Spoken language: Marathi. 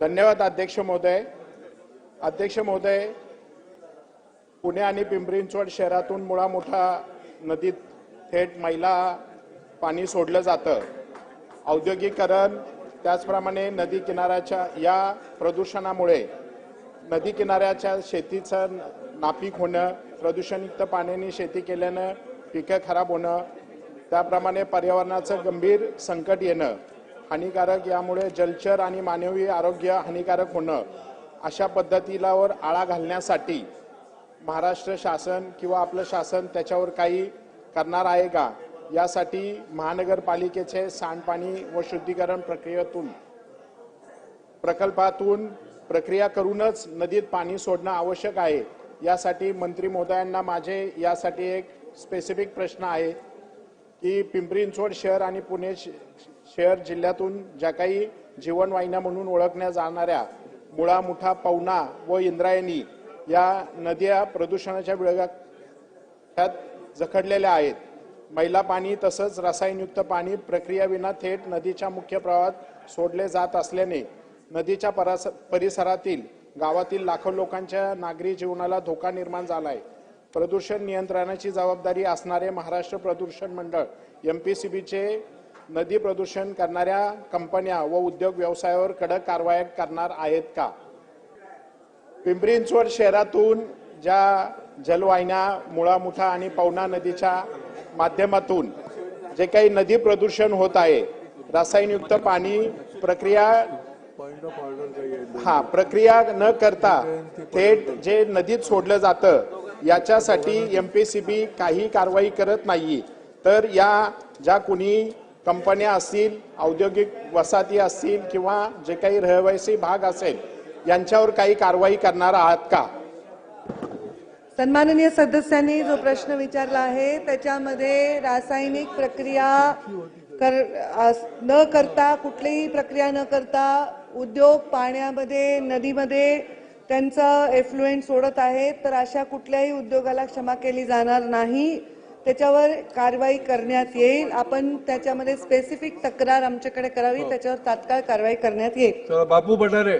धन्यवाद अध्यक्ष महोदय. अध्यक्ष महोदय पुणे आणि पिंपरी चिंचवड शहरातून मुळा मोठा नदीत थेट मैला पाणी सोडलं जातं. औद्योगिकरण त्याचप्रमाणे नदी किनाऱ्याच्या या प्रदूषणामुळे नदी किनाऱ्याच्या शेतीचं नापीक होणं प्रदूषणयुक्त पाण्याने शेती केल्यानं पिकं खराब होणं त्याप्रमाणे पर्यावरणाचं गंभीर संकट येणं हानिकारक यामुळे जलचर आणि मानवी आरोग्य हानिकारक होणं. अशा पद्धतीलावर आळा घालण्यासाठी महाराष्ट्र शासन किंवा आपलं शासन त्याच्यावर काही करणार आहे का? यासाठी महानगरपालिकेचे सांडपाणी व शुद्धीकरण प्रक्रियेतून प्रकल्पातून प्रक्रिया करूनच नदीत पाणी सोडणं आवश्यक आहे. यासाठी मंत्री महोदयांना माझे यासाठी एक स्पेसिफिक प्रश्न आहे. की पिंपरी चिंचवड शहर आणि पुणे श- शहर जिल्ह्यातून ज्या काही जीवनवाहिन्या म्हणून ओळखल्या जाणाऱ्या मुळा मुठा पवना व इंद्रायणी या नद्या प्रदूषणाच्या विळगात जखडलेल्या आहेत. मैला पाणी तसंच रसायनयुक्त पाणी प्रक्रियाविना थेट नदीच्या मुख्य प्रवाहात सोडले जात असल्याने नदीच्या परास- परिसरातील गावातील लाखो लोकांच्या नागरी जीवनाला धोका निर्माण झाला आहे प्रदूषण नियंत्रणाची जबाबदारी असणारे महाराष्ट्र प्रदूषण मंडळ एम पी सी बीचे नदी प्रदूषण करणाऱ्या कंपन्या व उद्योग व्यवसायावर कडक कारवाया करणार आहेत का? पिंपरी चिंचवड शहरातून ज्या जलवाहिन्या मुळा मुठा आणि पवना नदीच्या माध्यमातून जे काही नदी प्रदूषण होत आहे रसायनयुक्त पाणी प्रक्रिया हा प्रक्रिया न करता थेट जे नदीत सोडलं जातं याच्यासाठी एम पी सी बी काही कारवाई करत नाही तर या ज्या कुणी कंपन्या असतील औद्योगिक वसाहती असतील किंवा जे काही रहिवासी भाग असेल यांच्यावर काही कारवाई करणार आहात का? सन्माननीय सदस्यांनी जो प्रश्न विचारला आहे त्याच्यामध्ये रासायनिक प्रक्रिया कर न करता कुठलीही प्रक्रिया न करता उद्योग पाण्यामध्ये नदीमध्ये त्यांचं एफ्लुएंट सोडत आहेत तर अशा कुठल्याही उद्योगाला क्षमा केली जाणार नाही. त्याच्यावर कारवाई करण्यात येईल. आपण त्याच्यामध्ये स्पेसिफिक तक्रार आमच्याकडे करावी त्याच्यावर तात्काळ कारवाई करण्यात येईल. बापू भंडारे.